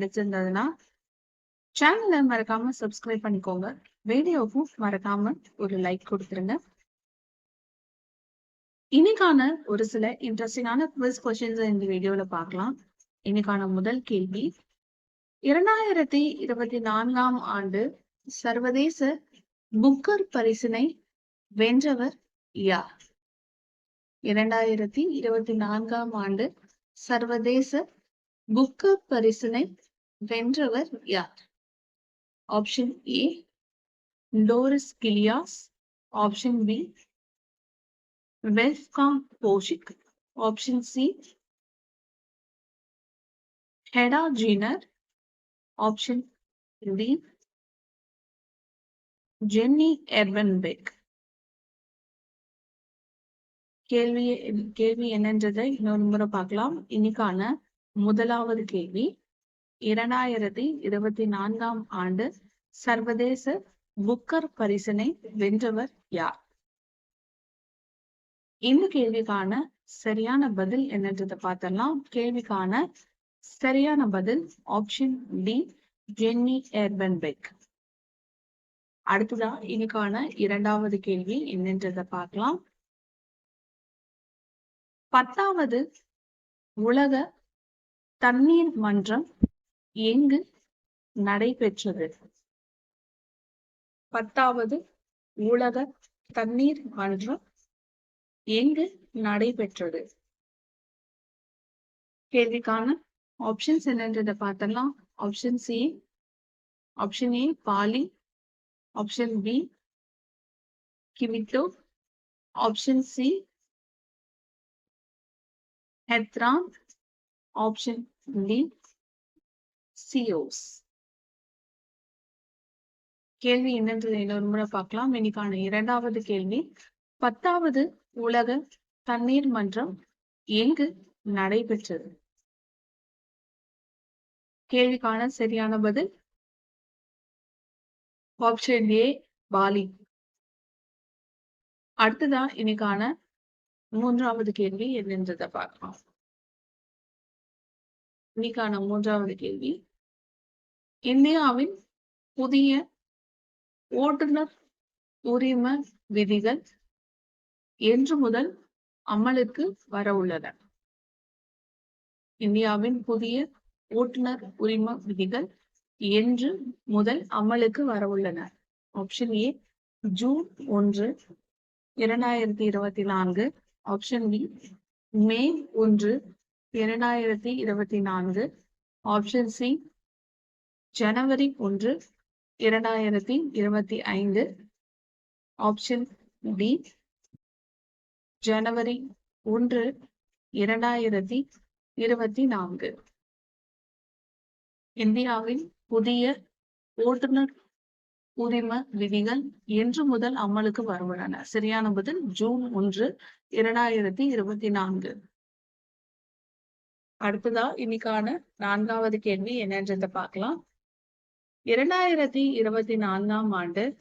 பிடிச்சிருந்ததுன்னா சேனலை மறக்காம சப்ஸ்கிரைப் பண்ணிக்கோங்க. வீடியோவும் மறக்காம ஒரு லைக் கொடுத்துருங்க. இன்னைக்கான ஒரு சில இன்ட்ரெஸ்டிங்கான குவிஸ் கொஸ்டின்ஸ் இந்த வீடியோல பார்க்கலாம். இன்னைக்கான முதல் கேள்வி. இரண்டாயிரத்தி இருபத்தி நான்காம் ஆண்டு சர்வதேச புக்கர் பரிசினை வென்றவர் யார்? இரண்டாயிரத்தி இருபத்தி நான்காம் ஆண்டு சர்வதேச புக்கர் பரிசினை வென்றவர் யார்? ஆப்ஷன் ஏ டோரிஸ் கிலியாஸ் ஆப்ஷன் பி வெல்ஃகாம் போஷிக் ஆப்ஷன் சி ஹெடா ஜீனர் ஆப்ஷன் டி ஜென்னி எர்பன்பெக் கேள்வி கேள்வி என்னன்றதை இன்னொரு முறை பார்க்கலாம். இன்னைக்கான முதலாவது கேள்வி. இரண்டாயிரத்தி இருபத்தி நான்காம் ஆண்டு சர்வதேச புக்கர் பரிசனை வென்றவர் யார்? இந்த கேள்விக்கான சரியான பதில் என்னன்றதை பார்த்தலாம் கேள்விக்கான சரியான பதில் ஆப்ஷன் டி ஜென்னி எர்பன்பெக் அடுத்ததா இன்னைக்கான இரண்டாவது கேள்வி என்னன்றதை பார்க்கலாம். பத்தாவது உலக தண்ணீர் மன்றம் எங்கு நடைபெற்றது? பத்தாவது உலக தண்ணீர் மன்றம் எங்கு நடைபெற்றது? கேள்விக்கான ஆப்ஷன்ஸ் என்னன்றதை பார்த்தலாம். Option C option A Bali. Option B Quito option C ஹெத்ரான். Option D சிஓஸ் கேள்வி என்னன்றது இன்னொரு முறை பார்க்கலாம். இன்னைக்கான இரண்டாவது கேள்வி. பத்தாவது உலக தண்ணீர் மன்றம் எங்கு நடைபெற்றது? கேள்விக்கான சரியான பதில்? Option A Bali. அடுத்ததா இன்னைக்கான மூன்றாவது கேள்வி என்னன்றதை பார்க்கலாம். இன்னைக்கான மூன்றாவது கேள்வி. இந்தியாவின் புதிய ஓட்டுநர் உரிம விதிகள் என்று முதல் அமலுக்கு வர உள்ளன இந்தியாவின் புதிய ஓட்டுநர் உரிம விதிகள் என்று முதல் அமலுக்கு வர உள்ளன ஆப்ஷன் ஏ ஜூன் ஒன்று இரண்டாயிரத்தி இருபத்தி நான்கு. ஆப்ஷன் பி மே ஒன்று இரண்டாயிரத்தி இருபத்தி நான்கு. ஆப்ஷன் சி ஜனவரி ஒன்று இரண்டாயிரத்தி இருபத்தி ஐந்து. ஆப்ஷன் பி ஜனவரி ஒன்று இரண்டாயிரத்தி இருபத்தி நான்கு. இந்தியாவின் புதிய ஓட்டுநர் உரிம விதிகள் என்று முதல் அமலுக்கு வருவன. சரியான பதில் ஜூன் ஒன்று இரண்டாயிரத்தி இருபத்தி நான்கு. அடுத்ததா இன்னைக்கான நான்காவது கேள்வி என்னன்றதை பார்க்கலாம். இரண்டாயிரத்தி இருபத்தி நான்காம் ஆண்டு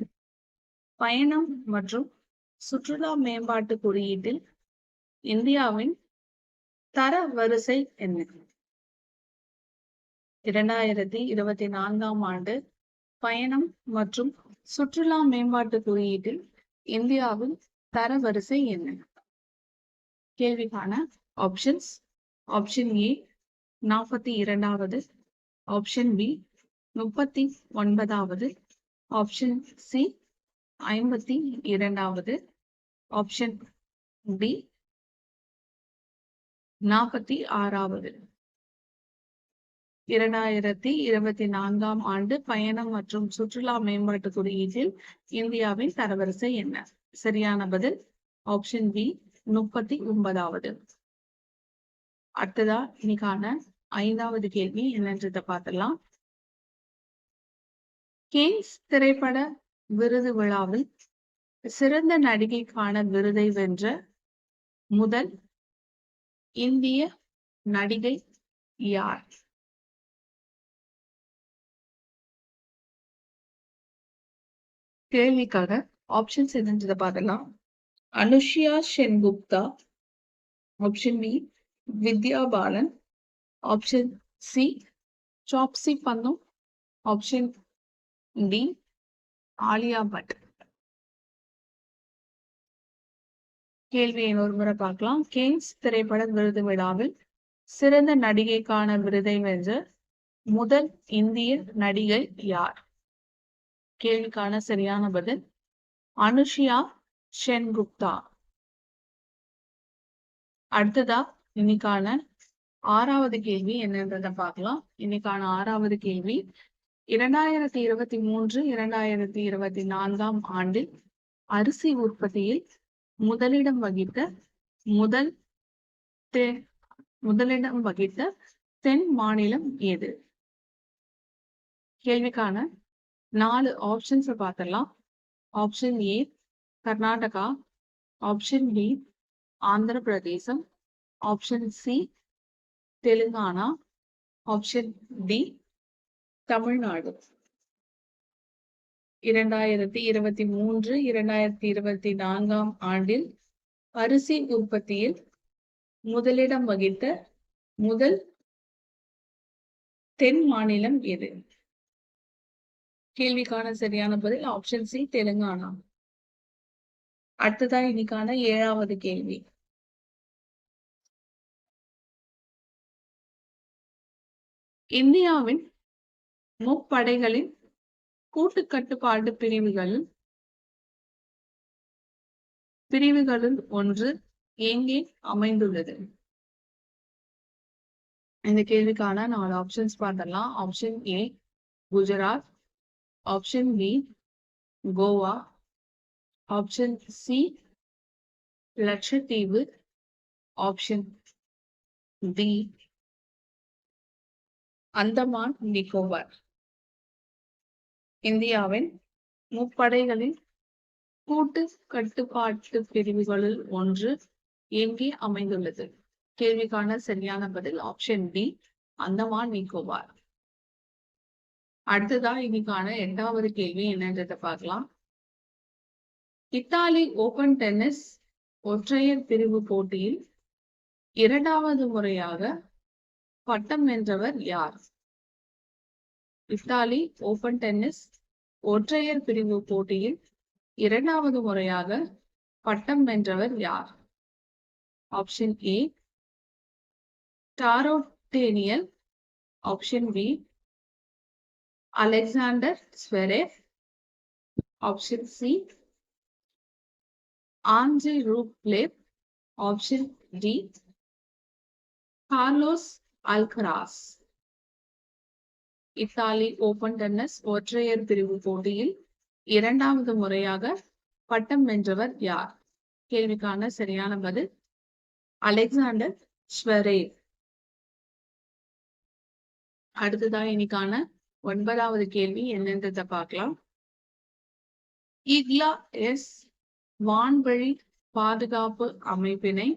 பயணம் மற்றும் சுற்றுலா மேம்பாட்டு குறியீட்டில் இந்தியாவின் தர வரிசை என்ன? இரண்டாயிரத்தி இருபத்தி நான்காம் ஆண்டு பயணம் மற்றும் சுற்றுலா மேம்பாட்டு குறியீட்டில் இந்தியாவின் தரவரிசை என்ன? கேள்விக்கான ஆப்ஷன்ஸ் ஆப்ஷன் ஏ நாற்பத்தி இரண்டாவது. ஆப்ஷன் பி முப்பத்தி ஒன்பதாவது ஆப்ஷன் சி ஐம்பத்தி இரண்டாவது ஆப்ஷன் டி நாற்பத்தி ஆறாவது. இரண்டாயிரத்தி இருபத்தி நான்காம் ஆண்டு பயணம் மற்றும் சுற்றுலா மேம்பாட்டு குறியீட்டில் இந்தியாவின் தரவரிசை என்ன? சரியான பதில் ஆப்ஷன் பி முப்பத்தி ஒன்பதாவது. அடுத்ததா இன்னைக்கான ஐந்தாவது கேள்வி என்னன்றதை பார்த்தலாம் கிங்ஸ் திரைப்பட விருது விழாவில் சிறந்த நடிகைக்கான விருதை வென்ற முதல் இந்திய நடிகை யார்? கேள்விக்காக ஆப்ஷன்ஸ் எதுன்றத பார்க்கலாம். Anasuya Sengupta option B Vidya Balan option C Taapsee Pannu option D Alia Bhatt. கேள்வியை ஒரு முறை பார்க்கலாம். கிங்ஸ் திரைப்பட விருது விழாவில் சிறந்த நடிகைக்கான விருதை வென்ற முதல் இந்திய நடிகை யார்? கேள்விக்கான சரியான பதில் அனுஷியா சென்குப்தா. அடுத்ததா இன்னைக்கான ஆறாவது கேள்வி என்னன்றத பார்க்கலாம். இன்னைக்கான ஆறாவது கேள்வி இரண்டாயிரத்தி இருபத்தி மூன்று இரண்டாயிரத்தி இருபத்தி நான்காம் ஆண்டில் அரிசி உற்பத்தியில் முதலிடம் வகித்த முதல் தென் முதலிடம் வகித்த தென் மாநிலம் எது? கேள்விக்கான நாலு ஆப்ஷன்ஸ் பார்த்தலாம் option A Karnataka. Option B Andhra Pradesh option C Telangana. Option D Tamil Nadu. இரண்டாயிரத்தி இருபத்தி மூன்று இரண்டாயிரத்தி இருபத்தி நான்காம் ஆண்டில் அரிசி உற்பத்தியில் முதலிடம் வகித்த முதல் தென் மாநிலம் எது? கேள்விக்கான சரியான பதில் ஆப்ஷன் சி தெலுங்கானா. அடுத்ததா இன்னைக்கான ஏழாவது கேள்வி. இந்தியாவின் முப்படைகளின் கூட்டு கட்டுப்பாடு பிரிவுகளில் பிரிவுகளில் ஒன்று எங்கே அமைந்துள்ளது? இந்த கேள்விக்கான நாலு ஆப்ஷன்ஸ் பார்த்தலாம் option A Gujarat option B Goa option C Lakshadweep option D Andaman Nicobar இந்தியாவின் முப்படைகளின் கூட்டு கட்டுப்பாட்டு பிரிவுகளில் ஒன்று எங்கே அமைந்துள்ளது. கேள்விக்கான சரியான பதில் ஆப்ஷன் டி அந்தமான் நிக்கோபார். அடுத்ததா இன்னைக்கான எட்டாவது கேள்வி என்னன்றத பார்க்கலாம். இத்தாலி ஓபன் டென்னிஸ் ஒற்றையர் பிரிவு போட்டியில் இரண்டாவது முறையாக பட்டம் வென்றவர் யார்? இத்தாலி ஓபன் டென்னிஸ் ஒற்றையர் பிரிவு போட்டியில் இரண்டாவது முறையாக பட்டம் வென்றவர் யார்? Option A Taro Daniel option B Alexander Zverev option C ஆஞ்சி Rublev option D Carlos Alcaraz Italy Open tennis ஒற்றையர் பிரிவு போட்டியில் இரண்டாவது முறையாக பட்டம் வென்றவர் யார்? கேள்விக்கான சரியான பதில் அலெக்சாண்டர் ஸ்வரே அடுத்ததா இன்னைக்கான ஒன்பதாவது கேள்வி என்னன்றத பார்க்கலாம். இக்லா எஸ் வான்வழி பாதுகாப்பு அமைப்பினை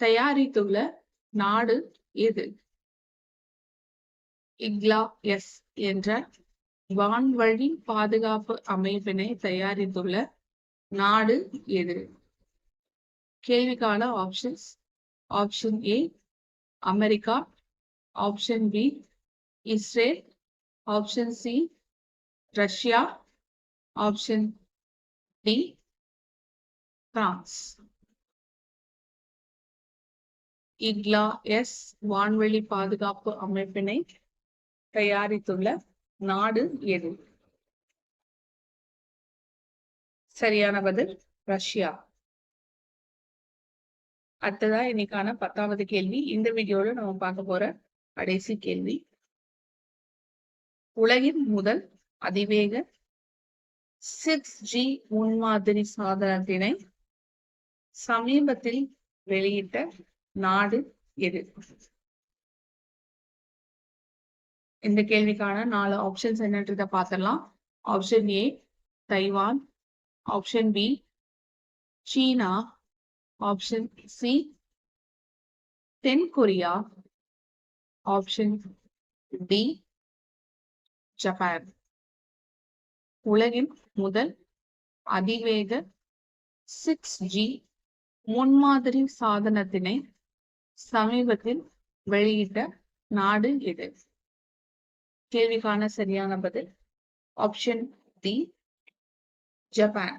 தயாரித்துள்ள நாடு எது? இக்லா எஸ் என்ற வான்வழி பாதுகாப்பு அமைப்பினை தயாரித்துள்ள நாடு எது? கேள்விக்கான options option A America. Option B Israel. Option C Russia. Option D France. Igla S வான்வெளி பாதுகாப்பு அமைப்பினை தயாரித்துள்ள நாடு எது? சரியான பதில் ரஷ்யா. அடுத்ததா இன்னைக்கான பத்தாவது கேள்வி. இந்த வீடியோல நம்ம பார்க்க போற கடைசி கேள்வி. உலகின் முதல் அதிவேக சிக்ஸ் ஜி முன்மாதிரி சாதனத்தினை சமீபத்தில் வெளியிட்ட நாடு எது? இந்த கேள்விக்கான நாலு ஆப்ஷன்ஸ் என்னன்றத பார்த்துடலாம். Option A Taiwan option B China option C then Korea option D Japan உலகின் முதல் அதிவேக சிக்ஸ் ஜி முன்மாதிரி சாதனத்தினை சமீபத்தில் வெளியிட்ட நாடு எது? கேள்விக்கான சரியான பதில். Option D Japan